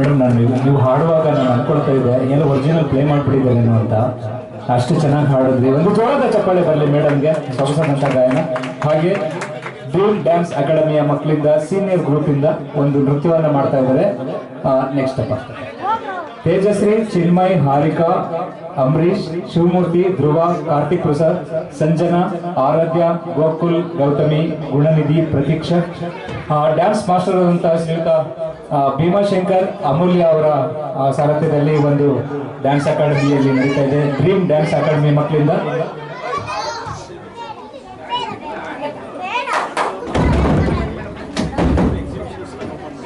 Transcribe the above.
Madam ನಾನು ನೀವು ಹಾಡುವಾಗ ನಾನು ಅನ್ಕೊಳ್ತಾ ಇದ್ದೆ, ಏನೋ ಒರಿಜಿನಲ್ ಪ್ಲೇ ಮಾಡಿಬಿಟ್ಟಿದ್ದೇನೇನೋ ಅಂತ. ಅಷ್ಟು ಚೆನ್ನಾಗಿ ಹಾಡಿದ್ರಿ ಒಂದು ಜೋಳದ ಚಪ್ಪಾಳೆ ಬರಲಿ ಮೇಡಮ್ಗೆ, ಸೊಗಸದಂತ ಗಾಯನ. ಹಾಗೆ ಡ್ರೀಮ್ ಡ್ಯಾನ್ಸ್ ಅಕಾಡೆಮಿಯ ಮಕ್ಕಳಿಂದ, ಸೀನಿಯರ್ ಗ್ರೂಪಿಂದ ಒಂದು ನೃತ್ಯವನ್ನು ಮಾಡ್ತಾ ಇದ್ದಾರೆ. ನೆಕ್ಸ್ಟ್ ಅಪ್ಪ. ತೇಜಶ್ರೀ, ಚಿನ್ಮಯ್, ಹಾರಿಕಾ ಅಂಬರೀಶ್ ಶಿವಮೂರ್ತಿ, ಧ್ರುವ, ಕಾರ್ತಿಕ್ ಪ್ರಸಾದ್, ಸಂಜನಾ, ಆರಾಧ್ಯ, ಗೋಕುಲ್, ಗೌತಮಿ, ಗುಣನಿಧಿ, ಪ್ರತೀಕ್ಷಾ. ಡ್ಯಾನ್ಸ್ ಮಾಸ್ಟರ್ ಆದಂತಹ ಶ್ರೀಯುತ ಭೀಮಾಶಂಕರ್ ಅಮೂಲ್ಯ ಅವರ ಸಾರಥ್ಯದಲ್ಲಿ ಒಂದು ಡ್ಯಾನ್ಸ್ ಅಕಾಡೆಮಿಯಲ್ಲಿ ನಡೀತಾ ಇದೆ. ಡ್ರೀಮ್ ಡ್ಯಾನ್ಸ್ ಅಕಾಡೆಮಿ ಮಕ್ಕಳಿಂದ.